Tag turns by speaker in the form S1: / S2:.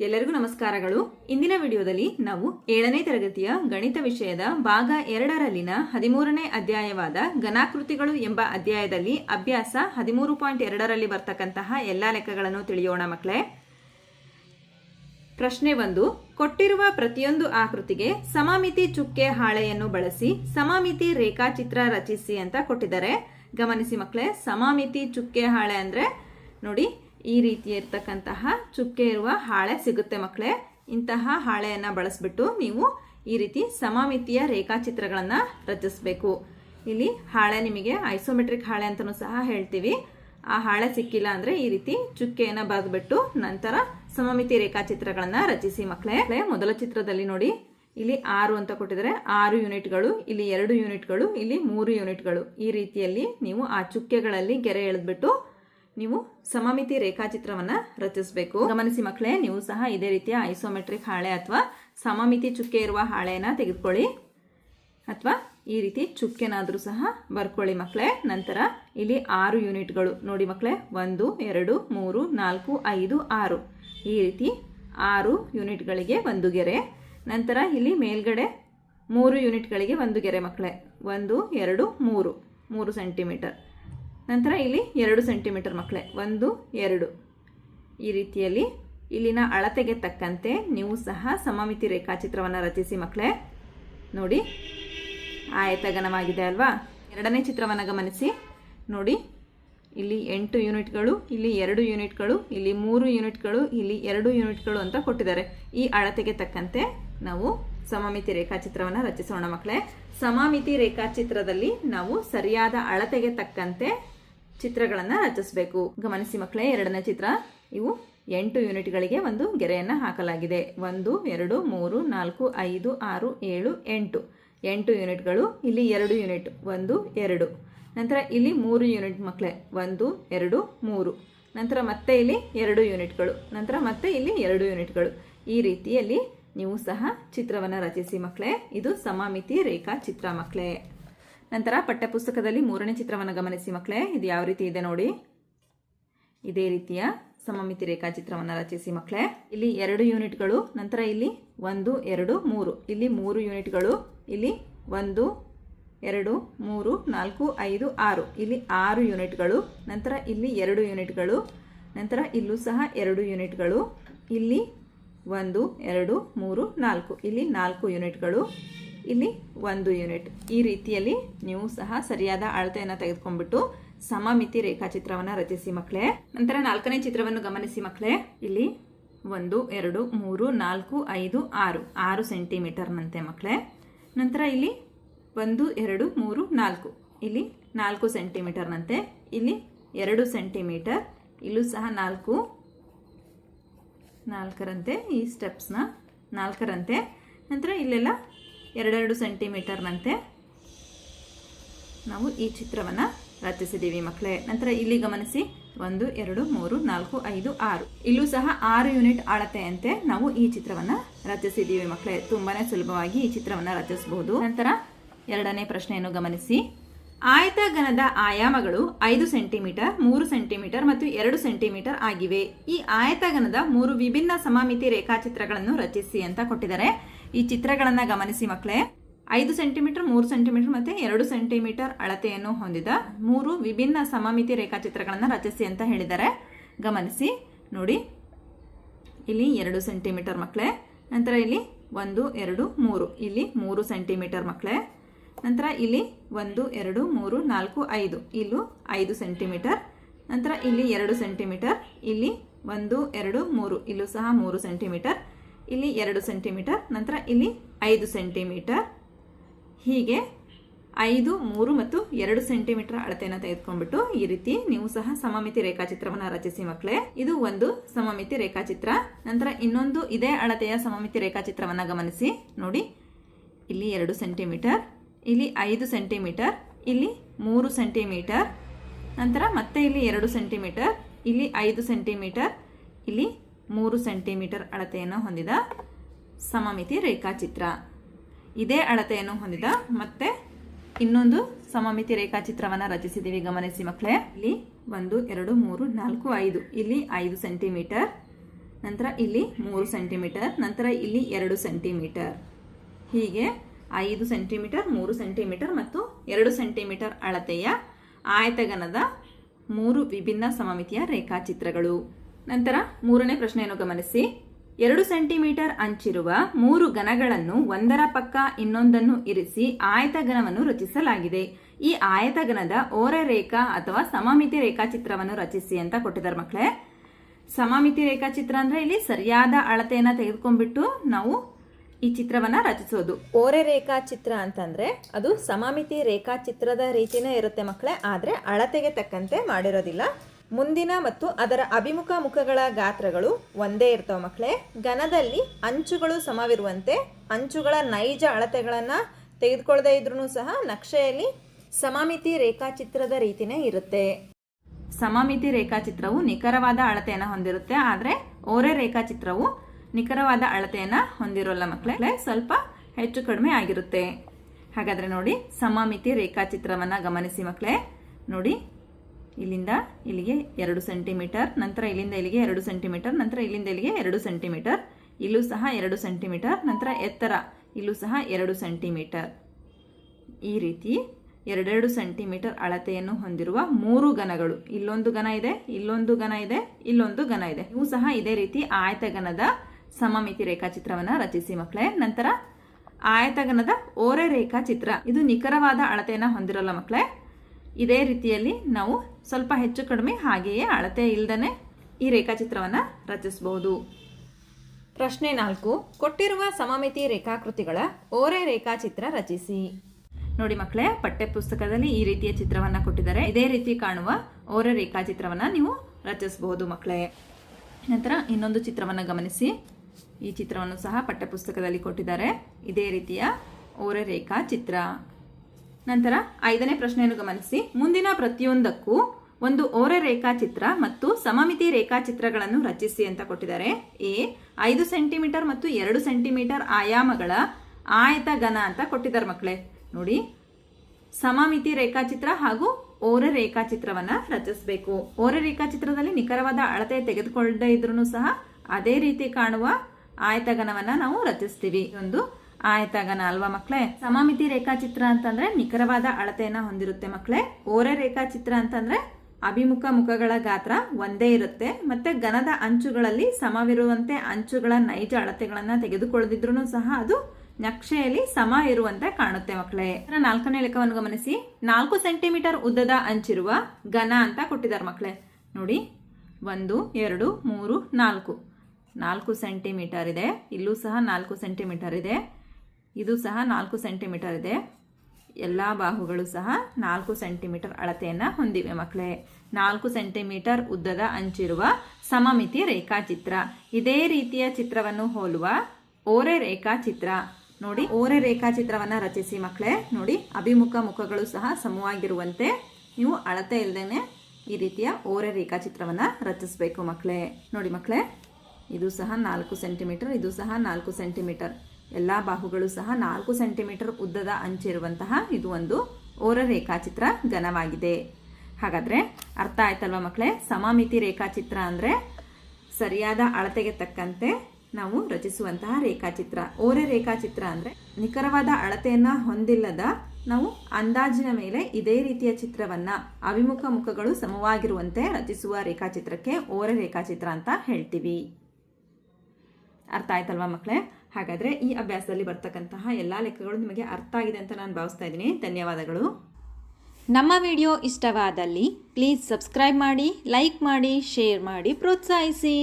S1: ಎಲ್ಲರಿಗೂ ನಮಸ್ಕಾರಗಳು. ಇಂದಿನ ವಿಡಿಯೋದಲ್ಲಿ ನಾವು ಏಳನೇ ತರಗತಿಯ ಗಣಿತ ವಿಷಯದ ಭಾಗ ಎರಡರಲ್ಲಿನ ಹದಿಮೂರನೇ ಅಧ್ಯಾಯವಾದ ಘನಾಕೃತಿಗಳು ಎಂಬ ಅಧ್ಯಾಯದಲ್ಲಿ ಅಭ್ಯಾಸ ಹದಿಮೂರು ಪಾಯಿಂಟ್ ಎರಡರಲ್ಲಿ ಬರ್ತಕ್ಕಂತಹ ಎಲ್ಲ ಲೆಕ್ಕಗಳನ್ನು ತಿಳಿಯೋಣ ಮಕ್ಕಳೇ. ಪ್ರಶ್ನೆ ಒಂದು, ಕೊಟ್ಟಿರುವ ಪ್ರತಿಯೊಂದು ಆಕೃತಿಗೆ ಸಮಮಿತಿ ಚುಕ್ಕೆ ಹಾಳೆಯನ್ನು ಬಳಸಿ ಸಮಮಿತಿ ರೇಖಾಚಿತ್ರ ರಚಿಸಿ ಅಂತ ಕೊಟ್ಟಿದ್ದಾರೆ. ಗಮನಿಸಿ ಮಕ್ಕಳೇ, ಸಮಮಿತಿ ಚುಕ್ಕೆ ಹಾಳೆ ಅಂದ್ರೆ ನೋಡಿ, ಈ ರೀತಿ ಇರ್ತಕ್ಕಂತಹ ಚುಕ್ಕೆ ಇರುವ ಹಾಳೆ ಸಿಗುತ್ತೆ ಮಕ್ಕಳೇ ಇಂತಹ ಹಾಳೆಯನ್ನು ಬಳಸಿಬಿಟ್ಟು ನೀವು ಈ ರೀತಿ ಸಮಮಿತಿಯ ರೇಖಾಚಿತ್ರಗಳನ್ನು ರಚಿಸಬೇಕು. ಇಲ್ಲಿ ಹಾಳೆ ನಿಮಗೆ ಐಸೋಮೆಟ್ರಿಕ್ ಹಾಳೆ ಅಂತಲೂ ಸಹ ಹೇಳ್ತೀವಿ. ಆ ಹಾಳೆ ಸಿಕ್ಕಿಲ್ಲ ಅಂದರೆ ಈ ರೀತಿ ಚುಕ್ಕೆಯನ್ನು ಬಾಗಿಬಿಟ್ಟು ನಂತರ ಸಮಮಿತಿ ರೇಖಾಚಿತ್ರಗಳನ್ನು ರಚಿಸಿ ಮಕ್ಕಳೇ ಮೊದಲ ಚಿತ್ರದಲ್ಲಿ ನೋಡಿ, ಇಲ್ಲಿ ಆರು ಅಂತ ಕೊಟ್ಟಿದ್ದಾರೆ. ಆರು ಯೂನಿಟ್ಗಳು, ಇಲ್ಲಿ ಎರಡು ಯೂನಿಟ್ಗಳು, ಇಲ್ಲಿ ಮೂರು ಯೂನಿಟ್ಗಳು. ಈ ರೀತಿಯಲ್ಲಿ ನೀವು ಆ ಚುಕ್ಕೆಗಳಲ್ಲಿ ಗೆರೆ ಎಳೆದ್ಬಿಟ್ಟು ನೀವು ಸಮಮಿತಿ ರೇಖಾಚಿತ್ರವನ್ನ ರಚಿಸಬೇಕು. ಗಮನಿಸಿ ಮಕ್ಕಳೇ, ನೀವು ಸಹ ಇದೇ ರೀತಿಯ ಐಸೋಮೆಟ್ರಿಕ್ ಹಾಳೆ ಅಥವಾ ಸಮಮಿತಿ ಚುಕ್ಕೆ ಇರುವ ಹಾಳೆಯನ್ನು ತೆಗೆದುಕೊಳ್ಳಿ. ಅಥವಾ ಈ ರೀತಿ ಚುಕ್ಕೆನಾದರೂ ಸಹ ಬರ್ಕೊಳ್ಳಿ ಮಕ್ಕಳೇ. ನಂತರ ಇಲ್ಲಿ ಆರು ಯೂನಿಟ್ಗಳು. ನೋಡಿ ಮಕ್ಕಳೇ, ಒಂದು, ಎರಡು, ಮೂರು, ನಾಲ್ಕು, ಐದು, ಆರು. ಈ ರೀತಿ ಆರು ಯೂನಿಟ್ಗಳಿಗೆ ಒಂದು ಗೆರೆ. ನಂತರ ಇಲ್ಲಿ ಮೇಲ್ಗಡೆ ಮೂರು ಯೂನಿಟ್ಗಳಿಗೆ ಒಂದು ಗೆರೆ ಮಕ್ಕಳೇ. ಒಂದು, ಎರಡು, ಮೂರು. ಮೂರು ಸೆಂಟಿಮೀಟರ್. ನಂತರ ಇಲ್ಲಿ ಎರಡು ಸೆಂಟಿಮೀಟರ್ ಮಕ್ಕಳೇ ಒಂದು, ಎರಡು. ಈ ರೀತಿಯಲ್ಲಿ ಇಲ್ಲಿನ ಅಳತೆಗೆ ತಕ್ಕಂತೆ ನೀವು ಸಹ ಸಮಮಿತಿ ರೇಖಾಚಿತ್ರವನ್ನು ರಚಿಸಿ ಮಕ್ಕಳೇ ನೋಡಿ ಆಯತಗನವಾಗಿದೆ ಅಲ್ವಾ? ಎರಡನೇ ಚಿತ್ರವನ್ನು ಗಮನಿಸಿ. ನೋಡಿ, ಇಲ್ಲಿ ಎಂಟು ಯೂನಿಟ್ಗಳು, ಇಲ್ಲಿ ಎರಡು ಯೂನಿಟ್ಗಳು, ಇಲ್ಲಿ ಮೂರು ಯೂನಿಟ್ಗಳು, ಇಲ್ಲಿ ಎರಡು ಯೂನಿಟ್ಗಳು ಅಂತ ಕೊಟ್ಟಿದ್ದಾರೆ. ಈ ಅಳತೆಗೆ ತಕ್ಕಂತೆ ನಾವು ಸಮಮಿತಿ ರೇಖಾಚಿತ್ರವನ್ನು ರಚಿಸೋಣ ಮಕ್ಕಳೇ ಸಮಮಿತಿ ರೇಖಾಚಿತ್ರದಲ್ಲಿ ನಾವು ಸರಿಯಾದ ಅಳತೆಗೆ ತಕ್ಕಂತೆ ಚಿತ್ರಗಳನ್ನು ರಚಿಸಬೇಕು. ಗಮನಿಸಿ ಮಕ್ಕಳೇ ಎರಡನೇ ಚಿತ್ರ. ಇವು ಎಂಟು ಯೂನಿಟ್ಗಳಿಗೆ ಒಂದು ಗೆರೆಯನ್ನು ಹಾಕಲಾಗಿದೆ. ಒಂದು, ಎರಡು, ಮೂರು, ನಾಲ್ಕು, ಐದು, ಆರು, ಏಳು, ಎಂಟು. ಎಂಟು ಯೂನಿಟ್ಗಳು, ಇಲ್ಲಿ ಎರಡು ಯೂನಿಟ್. ಒಂದು, ಎರಡು. ನಂತರ ಇಲ್ಲಿ ಮೂರು ಯೂನಿಟ್ ಮಕ್ಕಳೇ ಒಂದು, ಎರಡು, ಮೂರು. ನಂತರ ಮತ್ತೆ ಇಲ್ಲಿ ಎರಡು ಯೂನಿಟ್ಗಳು. ನಂತರ ಮತ್ತೆ ಇಲ್ಲಿ ಎರಡು ಯೂನಿಟ್ಗಳು. ಈ ರೀತಿಯಲ್ಲಿ ನೀವು ಸಹ ಚಿತ್ರವನ್ನು ರಚಿಸಿ ಮಕ್ಕಳೇ ಇದು ಸಮಮಿತಿ ರೇಖಾಚಿತ್ರ ಮಕ್ಕಳೇ ನಂತರ ಪಠ್ಯಪುಸ್ತಕದಲ್ಲಿ ಮೂರನೇ ಚಿತ್ರವನ್ನು ಗಮನಿಸಿ ಮಕ್ಕಳೇ. ಇದು ಯಾವ ರೀತಿ ಇದೆ ನೋಡಿ. ಇದೇ ರೀತಿಯ ಸಮಮಿತಿ ರೇಖಾಚಿತ್ರವನ್ನು ರಚಿಸಿ ಮಕ್ಕಳೇ. ಇಲ್ಲಿ ಎರಡು ಯೂನಿಟ್ಗಳು, ನಂತರ ಇಲ್ಲಿ ಒಂದು, ಎರಡು, ಮೂರು. ಇಲ್ಲಿ ಮೂರು ಯೂನಿಟ್ಗಳು, ಇಲ್ಲಿ ಒಂದು, ಎರಡು, ಮೂರು, ನಾಲ್ಕು, ಐದು, ಆರು. ಇಲ್ಲಿ ಆರು ಯೂನಿಟ್ಗಳು, ನಂತರ ಇಲ್ಲಿ ಎರಡು ಯೂನಿಟ್ಗಳು, ನಂತರ ಇಲ್ಲೂ ಸಹ ಎರಡು ಯೂನಿಟ್ಗಳು. ಇಲ್ಲಿ ಒಂದು, ಎರಡು, ಮೂರು, ನಾಲ್ಕು. ಇಲ್ಲಿ ನಾಲ್ಕು ಯೂನಿಟ್ಗಳು ಇಲ್ಲಿ ಒಂದು ಯೂನಿಟ್ ಈ ರೀತಿಯಲ್ಲಿ ನೀವು ಸಹ ಸರಿಯಾದ ಅಳತೆಯನ್ನು ತೆಗೆದುಕೊಂಡ್ಬಿಟ್ಟು ಸಮಮಿತಿ ರೇಖಾಚಿತ್ರವನ್ನು ರಚಿಸಿ ಮಕ್ಕಳೇ ನಂತರ ನಾಲ್ಕನೇ ಚಿತ್ರವನ್ನು ಗಮನಿಸಿ ಮಕ್ಕಳೇ ಇಲ್ಲಿ ಒಂದು, ಎರಡು, ಮೂರು, ನಾಲ್ಕು, ಐದು, ಆರು. ಆರು ಸೆಂಟಿಮೀಟರ್ನಂತೆ ಮಕ್ಕಳೇ ನಂತರ ಇಲ್ಲಿ ಒಂದು, ಎರಡು, ಮೂರು, ನಾಲ್ಕು. ಇಲ್ಲಿ ನಾಲ್ಕು ಸೆಂಟಿಮೀಟರ್ನಂತೆ ಇಲ್ಲಿ ಎರಡು ಸೆಂಟಿಮೀಟರ್ ಇಲ್ಲೂ ಸಹ ನಾಲ್ಕು. ನಾಲ್ಕರಂತೆ ಈ ಸ್ಟೆಪ್ಸ್ನ ನಾಲ್ಕರಂತೆ. ನಂತರ ಇಲ್ಲೆಲ್ಲ ಎರಡೆರಡು ಸೆಂಟಿಮೀಟರ್ನಂತೆ ನಾವು ಈ ಚಿತ್ರವನ್ನು ರಚಿಸಿದ್ದೀವಿ ಮಕ್ಕಳೇ ನಂತರ ಇಲ್ಲಿ ಗಮನಿಸಿ. ಒಂದು, ಎರಡು, ಮೂರು, ನಾಲ್ಕು, ಐದು, ಆರು. ಇಲ್ಲೂ ಸಹ ಆರು ಯೂನಿಟ್ ಅಳತೆಯಂತೆ ನಾವು ಈ ಚಿತ್ರವನ್ನು ರಚಿಸಿದ್ದೀವಿ ಮಕ್ಕಳೇ ತುಂಬಾ ಸುಲಭವಾಗಿ ಈ ಚಿತ್ರವನ್ನು ರಚಿಸಬಹುದು. ನಂತರ ಎರಡನೇ ಪ್ರಶ್ನೆಯನ್ನು ಗಮನಿಸಿ. ಆಯತಘನದ ಆಯಾಮಗಳು ಐದು ಸೆಂಟಿಮೀಟರ್, ಮೂರು ಸೆಂಟಿಮೀಟರ್ ಮತ್ತು ಎರಡು ಸೆಂಟಿಮೀಟರ್ ಆಗಿವೆ. ಈ ಆಯತಘನದ ಮೂರು ವಿಭಿನ್ನ ಸಮಾಮಿತಿ ರೇಖಾಚಿತ್ರಗಳನ್ನು ರಚಿಸಿ ಅಂತ ಕೊಟ್ಟಿದ್ದಾರೆ. ಈ ಚಿತ್ರಗಳನ್ನು ಗಮನಿಸಿ ಮಕ್ಕಳೇ ಐದು ಸೆಂಟಿಮೀಟರ್, ಮೂರು ಸೆಂಟಿಮೀಟರ್ ಮತ್ತು ಎರಡು ಸೆಂಟಿಮೀಟರ್ ಅಳತೆಯನ್ನು ಹೊಂದಿದ ಮೂರು ವಿಭಿನ್ನ ಸಮಮಿತಿ ರೇಖಾಚಿತ್ರಗಳನ್ನು ರಚಿಸಿ ಅಂತ ಹೇಳಿದ್ದಾರೆ. ಗಮನಿಸಿ, ನೋಡಿ. ಇಲ್ಲಿ ಎರಡು ಸೆಂಟಿಮೀಟರ್ ಮಕ್ಕಳೇ ನಂತರ ಇಲ್ಲಿ ಒಂದು, ಎರಡು, ಮೂರು. ಇಲ್ಲಿ ಮೂರು ಸೆಂಟಿಮೀಟರ್ ಮಕ್ಕಳೇ ನಂತರ ಇಲ್ಲಿ ಒಂದು, ಎರಡು, ಮೂರು, ನಾಲ್ಕು, ಐದು. ಇಲ್ಲೂ ಐದು ಸೆಂಟಿಮೀಟರ್. ನಂತರ ಇಲ್ಲಿ ಎರಡು ಸೆಂಟಿಮೀಟರ್. ಇಲ್ಲಿ ಒಂದು, ಎರಡು, ಮೂರು. ಇಲ್ಲೂ ಸಹ ಮೂರು ಸೆಂಟಿಮೀಟರ್. ಇಲ್ಲಿ ಎರಡು ಸೆಂಟಿಮೀಟರ್, ನಂತರ ಇಲ್ಲಿ ಐದು ಸೆಂಟಿಮೀಟರ್. ಹೀಗೆ ಐದು, ಮೂರು ಮತ್ತು ಎರಡು ಸೆಂಟಿಮೀಟರ್ ಅಳತೆಯನ್ನು ತೆಗೆದುಕೊಂಡ್ಬಿಟ್ಟು ಈ ರೀತಿ ನೀವು ಸಹ ಸಮಮಿತಿ ರೇಖಾಚಿತ್ರವನ್ನು ರಚಿಸಿ ಮಕ್ಕಳೇ ಇದು ಒಂದು ಸಮಮಿತಿ ರೇಖಾಚಿತ್ರ. ನಂತರ ಇನ್ನೊಂದು ಇದೇ ಅಳತೆಯ ಸಮಮಿತಿ ರೇಖಾಚಿತ್ರವನ್ನು ಗಮನಿಸಿ. ನೋಡಿ, ಇಲ್ಲಿ ಎರಡು ಸೆಂಟಿಮೀಟರ್, ಇಲ್ಲಿ ಐದು ಸೆಂಟಿಮೀಟರ್, ಇಲ್ಲಿ ಮೂರು ಸೆಂಟಿಮೀಟರ್, ನಂತರ ಮತ್ತೆ ಇಲ್ಲಿ ಎರಡು ಸೆಂಟಿಮೀಟರ್, ಇಲ್ಲಿ ಐದು ಸೆಂಟಿಮೀಟರ್, ಇಲ್ಲಿ ಮೂರು ಸೆಂಟಿಮೀಟರ್ ಅಳತೆಯನ್ನು ಹೊಂದಿದ ಸಮಮಿತಿ ರೇಖಾಚಿತ್ರ. ಇದೇ ಅಳತೆಯನ್ನು ಹೊಂದಿದ ಮತ್ತೆ ಇನ್ನೊಂದು ಸಮಮಿತಿ ರೇಖಾಚಿತ್ರವನ್ನು ರಚಿಸಿದ್ದೀವಿ, ಗಮನಿಸಿ ಮಕ್ಕಳೇ. ಇಲ್ಲಿ ಒಂದು, ಎರಡು, ಮೂರು, ನಾಲ್ಕು, ಐದು. ಇಲ್ಲಿ ಐದು ಸೆಂಟಿಮೀಟರ್, ನಂತರ ಇಲ್ಲಿ ಮೂರು ಸೆಂಟಿಮೀಟರ್, ನಂತರ ಇಲ್ಲಿ ಎರಡು ಸೆಂಟಿಮೀಟರ್. ಹೀಗೆ ಐದು ಸೆಂಟಿಮೀಟರ್, ಮೂರು ಸೆಂಟಿಮೀಟರ್ ಮತ್ತು ಎರಡು ಸೆಂಟಿಮೀಟರ್ ಅಳತೆಯ ಆಯತಗನದ ಮೂರು ವಿಭಿನ್ನ ಸಮಮಿತಿಯ ರೇಖಾಚಿತ್ರಗಳು. ನಂತರ ಮೂರನೇ ಪ್ರಶ್ನೆಯನ್ನು ಗಮನಿಸಿ. ಎರಡು ಸೆಂಟಿಮೀಟರ್ ಅಂಚಿರುವ ಮೂರು ಘನಗಳನ್ನು ಒಂದರ ಪಕ್ಕ ಇನ್ನೊಂದನ್ನು ಇರಿಸಿ ಆಯತಘನವನ್ನು ರಚಿಸಲಾಗಿದೆ. ಈ ಆಯತಘನದ ಓರೆರೇಖಾ ಅಥವಾ ಸಮಮಿತಿ ರೇಖಾಚಿತ್ರವನ್ನು ರಚಿಸಿ ಅಂತ ಕೊಟ್ಟಿದ್ದಾರೆ ಮಕ್ಕಳೇ. ಸಮಮಿತಿ ರೇಖಾಚಿತ್ರ ಅಂದ್ರೆ ಇಲ್ಲಿ ಸರಿಯಾದ ಅಳತೆಯನ್ನು ತೆಗೆದುಕೊಂಡ್ಬಿಟ್ಟು ನಾವು ಈ ಚಿತ್ರವನ್ನ ರಚಿಸೋದು. ಓರೆ ರೇಖಾಚಿತ್ರ ಅಂತಂದ್ರೆ ಅದು ಸಮಮಿತಿ ರೇಖಾಚಿತ್ರದ ರೀತಿನೇ ಇರುತ್ತೆ ಮಕ್ಕಳೇ, ಆದ್ರೆ ಅಳತೆಗೆ ತಕ್ಕಂತೆ ಮಾಡಿರೋದಿಲ್ಲ. ಮುಂದಿನ ಮತ್ತು ಅದರ ಅಭಿಮುಖ ಮುಖಗಳ ಗಾತ್ರಗಳು ಒಂದೇ ಇರ್ತವೆ ಮಕ್ಕಳೇ ಘನದಲ್ಲಿ ಅಂಚುಗಳು ಸಮವಿರುವಂತೆ ಅಂಚುಗಳ ನೈಜ ಅಳತೆಗಳನ್ನು ತೆಗೆದುಕೊಳ್ಳದೆ ಇದ್ರೂ ಸಹ ನಕ್ಷೆಯಲ್ಲಿ ಸಮಮಿತಿ ರೇಖಾಚಿತ್ರದ ರೀತಿನೇ ಇರುತ್ತೆ. ಸಮಮಿತಿ ರೇಖಾಚಿತ್ರವು ನಿಖರವಾದ ಅಳತೆಯನ್ನು ಹೊಂದಿರುತ್ತೆ, ಆದರೆ ಓರೆ ರೇಖಾಚಿತ್ರವು ನಿಖರವಾದ ಅಳತೆಯನ್ನು ಹೊಂದಿರೋಲ್ಲ ಮಕ್ಕಳೇ ಸ್ವಲ್ಪ ಹೆಚ್ಚು ಕಡಿಮೆ ಆಗಿರುತ್ತೆ. ಹಾಗಾದ್ರೆ ನೋಡಿ ಸಮಮಿತಿ ರೇಖಾಚಿತ್ರವನ್ನ ಗಮನಿಸಿ ಮಕ್ಕಳೇ ನೋಡಿ ಇಲ್ಲಿಂದ ಇಲ್ಲಿಗೆ ಎರಡು ಸೆಂಟಿಮೀಟರ್ ನಂತರ ಇಲ್ಲಿಂದ ಇಲ್ಲಿಗೆ ಎರಡು ಸೆಂಟಿಮೀಟರ್ ನಂತರ ಇಲ್ಲಿಂದ ಇಲ್ಲಿಗೆ ಎರಡು ಸೆಂಟಿಮೀಟರ್ ಇಲ್ಲೂ ಸಹ ಎರಡು ಸೆಂಟಿಮೀಟರ್ ನಂತರ ಎತ್ತರ. ಇಲ್ಲೂ ಸಹ ಎರಡು ಸೆಂಟಿಮೀಟರ್ ಈ ರೀತಿ ಎರಡೆರಡು ಸೆಂಟಿಮೀಟರ್ ಅಳತೆಯನ್ನು ಹೊಂದಿರುವ ಮೂರು ಘನಗಳು. ಇಲ್ಲೊಂದು ಘನ ಇದೆ, ಇಲ್ಲೊಂದು ಘನ ಇದೆ, ಇಲ್ಲೊಂದು ಘನ ಇದೆ. ಇವು ಸಹ ಇದೇ ರೀತಿ ಆಯತಘನದ ಸಮಮಿತಿ ರೇಖಾಚಿತ್ರವನ್ನು ರಚಿಸಿ ಮಕ್ಕಳೇ ನಂತರ ಆಯತಘನದ ಓರೆ ರೇಖಾಚಿತ್ರ ಇದು ನಿಖರವಾದ ಅಳತೆಯನ್ನು ಹೊಂದಿರಲ್ಲ ಮಕ್ಕಳೇ ಇದೇ ರೀತಿಯಲ್ಲಿ ನಾವು ಸ್ವಲ್ಪ ಹೆಚ್ಚು ಕಡಿಮೆ ಹಾಗೆಯೇ ಅಳತೆ ಇಲ್ಲದೇ ಈ ರೇಖಾಚಿತ್ರವನ್ನು ರಚಿಸಬಹುದು ಪ್ರಶ್ನೆ ನಾಲ್ಕು, ಕೊಟ್ಟಿರುವ ಸಮಮಿತಿ ರೇಖಾಕೃತಿಗಳ ಓರೆ ರೇಖಾಚಿತ್ರ ರಚಿಸಿ. ನೋಡಿ ಮಕ್ಕಳೇ, ಪಠ್ಯಪುಸ್ತಕದಲ್ಲಿ ಈ ರೀತಿಯ ಚಿತ್ರವನ್ನು ಕೊಟ್ಟಿದ್ದಾರೆ. ಇದೇ ರೀತಿ ಕಾಣುವ ಓರೆ ರೇಖಾಚಿತ್ರವನ್ನು ನೀವು ರಚಿಸಬಹುದು ಮಕ್ಕಳೇ. ನಂತರ ಇನ್ನೊಂದು ಚಿತ್ರವನ್ನು ಗಮನಿಸಿ. ಈ ಚಿತ್ರವನ್ನು ಸಹ ಪಠ್ಯಪುಸ್ತಕದಲ್ಲಿ ಕೊಟ್ಟಿದ್ದಾರೆ. ಇದೇ ರೀತಿಯ ಓರೆ ರೇಖಾಚಿತ್ರ. ನಂತರ ಐದನೇ ಪ್ರಶ್ನೆಯನ್ನು ಗಮನಿಸಿ. ಮುಂದಿನ ಪ್ರತಿಯೊಂದಕ್ಕೂ ಒಂದು ಓರೆ ರೇಖಾಚಿತ್ರ ಮತ್ತು ಸಮಮಿತಿ ರೇಖಾಚಿತ್ರಗಳನ್ನು ರಚಿಸಿ ಅಂತ ಕೊಟ್ಟಿದ್ದಾರೆ. ಎ, ಐದು ಸೆಂಟಿಮೀಟರ್ ಮತ್ತು ಎರಡು ಸೆಂಟಿಮೀಟರ್ ಆಯಾಮಗಳ ಆಯತ ಘನ ಅಂತ ಕೊಟ್ಟಿದ್ದಾರೆ ಮಕ್ಕಳೇ. ನೋಡಿ, ಸಮಮಿತಿ ರೇಖಾಚಿತ್ರ ಹಾಗೂ ಓರೆ ರೇಖಾಚಿತ್ರವನ್ನ ರಚಿಸಬೇಕು. ಓರೆ ರೇಖಾಚಿತ್ರದಲ್ಲಿ ನಿಖರವಾದ ಅಳತೆ ತೆಗೆದುಕೊಳ್ಳದೇ ಇದ್ರೂ ಸಹ ಅದೇ ರೀತಿ ಕಾಣುವ ಆಯತಗನವನ್ನು ನಾವು ರಚಿಸ್ತೀವಿ. ಒಂದು ಆಯತಘನ ಅಲ್ವಾ ಮಕ್ಕಳೇ ಸಮಮಿತಿ ರೇಖಾಚಿತ್ರ ಅಂತಂದ್ರೆ ನಿಖರವಾದ ಅಳತೆಯನ್ನ ಹೊಂದಿರುತ್ತೆ ಮಕ್ಕಳೇ ಓರೆ ರೇಖಾಚಿತ್ರ ಅಂತಂದ್ರೆ ಅಭಿಮುಖ ಮುಖಗಳ ಗಾತ್ರ ಒಂದೇ ಇರುತ್ತೆ. ಮತ್ತೆ ಘನದ ಅಂಚುಗಳಲ್ಲಿ ಸಮವಿರುವಂತೆ ಅಂಚುಗಳ ನೈಜ ಅಳತೆಗಳನ್ನ ತೆಗೆದುಕೊಳ್ಳದಿದ್ರು ಸಹ ಅದು ನಕ್ಷೆಯಲ್ಲಿ ಸಮ ಇರುವಂತೆ ಕಾಣುತ್ತೆ ಮಕ್ಕಳೇ ನಾಲ್ಕನೇ ಲೆಕ್ಕವನ್ನು ಗಮನಿಸಿ. ನಾಲ್ಕು ಸೆಂಟಿಮೀಟರ್ ಉದ್ದದ ಅಂಚಿರುವ ಘನ ಅಂತ ಕೊಟ್ಟಿದ್ದಾರೆ ಮಕ್ಕಳೇ ನೋಡಿ, ಒಂದು, ಎರಡು, ಮೂರು, ನಾಲ್ಕು. ನಾಲ್ಕು ಸೆಂಟಿಮೀಟರ್ ಇದೆ. ಇಲ್ಲೂ ಸಹ ನಾಲ್ಕು ಸೆಂಟಿಮೀಟರ್ ಇದೆ. ಇದು ಸಹ ನಾಲ್ಕು ಸೆಂಟಿಮೀಟರ್ ಇದೆ. ಎಲ್ಲ ಬಾಹುಗಳು ಸಹ ನಾಲ್ಕು ಸೆಂಟಿಮೀಟರ್ ಅಳತೆಯನ್ನು ಹೊಂದಿವೆ ಮಕ್ಕಳೇ. ನಾಲ್ಕು ಸೆಂಟಿಮೀಟರ್ ಉದ್ದದ ಅಂಚಿರುವ ಸಮಮಿತಿ ರೇಖಾಚಿತ್ರ. ಇದೇ ರೀತಿಯ ಚಿತ್ರವನ್ನು ಹೋಲುವ ಓರೆ ರೇಖಾಚಿತ್ರ. ನೋಡಿ, ಓರೆ ರೇಖಾಚಿತ್ರವನ್ನು ರಚಿಸಿ ಮಕ್ಕಳೇ. ನೋಡಿ, ಅಭಿಮುಖ ಮುಖಗಳು ಸಹ ಸಮವಾಗಿರುವಂತೆ ನೀವು ಅಳತೆ ಇಲ್ಲದೇನೆ ಈ ರೀತಿಯ ಓರೆ ರೇಖಾಚಿತ್ರವನ್ನು ರಚಿಸಬೇಕು ಮಕ್ಕಳೇ. ನೋಡಿ ಮಕ್ಕಳೇ, ಇದು ಸಹ ನಾಲ್ಕು ಸೆಂಟಿಮೀಟರ್, ಇದು ಸಹ ನಾಲ್ಕು ಸೆಂಟಿಮೀಟರ್. ಎಲ್ಲ ಬಾಹುಗಳು ಸಹ ನಾಲ್ಕು ಸೆಂಟಿಮೀಟರ್ ಉದ್ದದ ಅಂಚಿರುವಂತಹ ಇದು ಒಂದು ಓರ ರೇಖಾಚಿತ್ರ ಘನವಾಗಿದೆ. ಹಾಗಾದ್ರೆ ಅರ್ಥ ಆಯ್ತಲ್ವ ಮಕ್ಕಳೇ? ಸಮಮಿತಿ ರೇಖಾಚಿತ್ರ ಅಂದ್ರೆ ಸರಿಯಾದ ಅಳತೆಗೆ ತಕ್ಕಂತೆ ನಾವು ರಚಿಸುವಂತಹ ರೇಖಾಚಿತ್ರ. ಓರೆ ರೇಖಾಚಿತ್ರ ಅಂದ್ರೆ ನಿಖರವಾದ ಅಳತೆಯನ್ನು ಹೊಂದಿಲ್ಲದ ನಾವು ಅಂದಾಜಿನ ಮೇಲೆ ಇದೇ ರೀತಿಯ ಚಿತ್ರವನ್ನ ಅಭಿಮುಖ ಮುಖಗಳು ಸಮವಾಗಿರುವಂತೆ ರಚಿಸುವ ರೇಖಾಚಿತ್ರಕ್ಕೆ ಓರೆ ರೇಖಾಚಿತ್ರ ಅಂತ ಹೇಳ್ತೀವಿ. ಅರ್ಥ ಆಯ್ತಲ್ವಾ ಮಕ್ಕಳೇ? ಹಾಗಾದ್ರೆ ಈ ಅಭ್ಯಾಸದಲ್ಲಿ ಬರ್ತಕ್ಕಂತಹ ಎಲ್ಲ ಲೆಕ್ಕಗಳು ನಿಮಗೆ ಅರ್ಥ ಆಗಿದೆ ಅಂತ ನಾನು ಭಾವಿಸ್ತಾ ಇದ್ದೀನಿ. ಧನ್ಯವಾದಗಳು.
S2: ನಮ್ಮ ವಿಡಿಯೋ ಇಷ್ಟವಾದಲ್ಲಿ ಪ್ಲೀಸ್ ಸಬ್ಸ್ಕ್ರೈಬ್ ಮಾಡಿ, ಲೈಕ್ ಮಾಡಿ, ಶೇರ್ ಮಾಡಿ, ಪ್ರೋತ್ಸಾಹಿಸಿ.